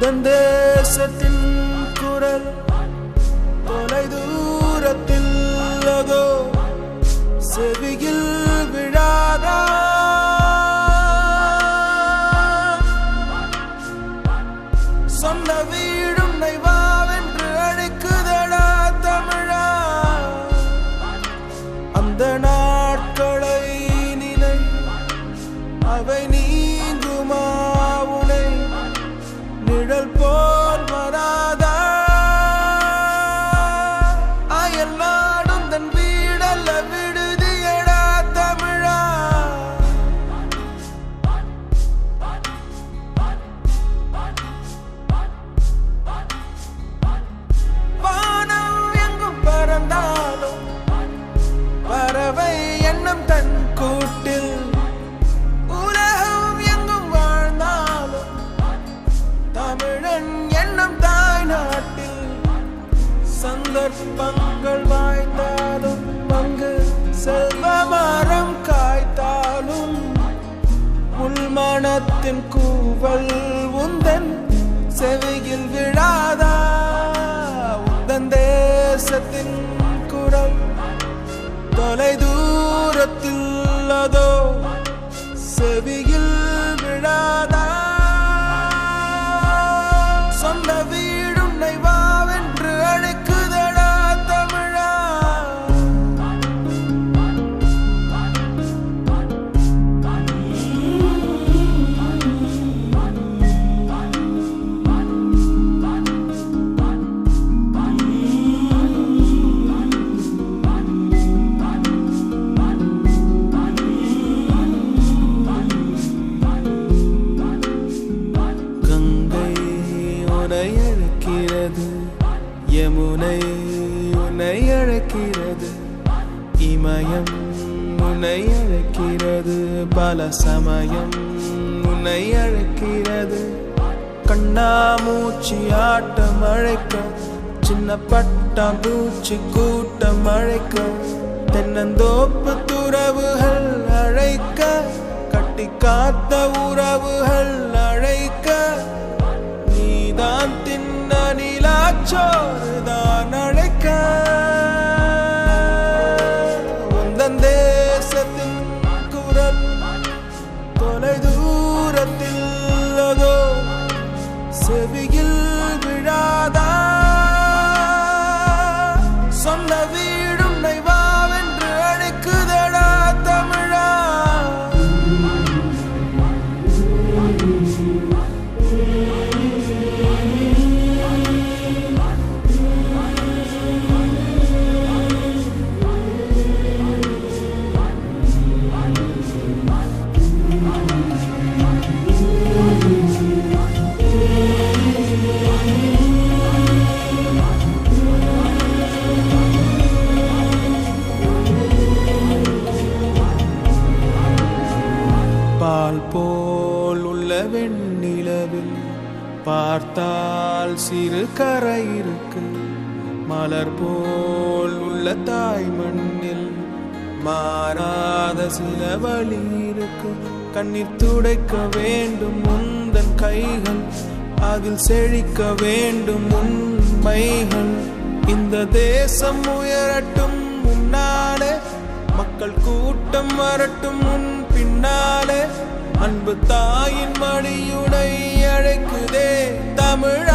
தந்தேசத்தின் குரல் தொலை தூரத்தில் அதோ செவியில் விழாதா? மனத்தின் கூவல் உந்தன் செவியில் விழாதா? உந்தன் தேசத்தின் குரல் தொலை தூரத்தில் அதோ செவியில் உனை உன்னை அழைக்கிறது. இமயம் உன்னை அழைக்கிறது. பல சமயம் உன்னை அழைக்கிறது. கண்ணாமூச்சி ஆட்டம் அழைக்க. சின்ன பட்டாம்பூச்சி கூட்டம் அழைக்க. தென்னந்தோப்பு துறவுகள் அழைக்க. கட்டி காத்த உறவுகள் அழைக்க. நீதான் தின் தின்ன நிலாச்சோறுதான் அழைக்க பார்த்தால் சிறு கரை இருக்கு. மலர் போல் உள்ள தாய் மண்ணில் மாறாத சில வழி இருக்கு. கண்ணீர் துடைக்க வேண்டும் முந்தன் கைகள் அதில் செழிக்க வேண்டும் உண்மைகள் இந்த தேசம் உயரட்டும் முன்னாலே மக்கள் கூட்டம் வரட்டும் முன் பின்னாலே. அன்பு தாயின் மடியுடை தமிழா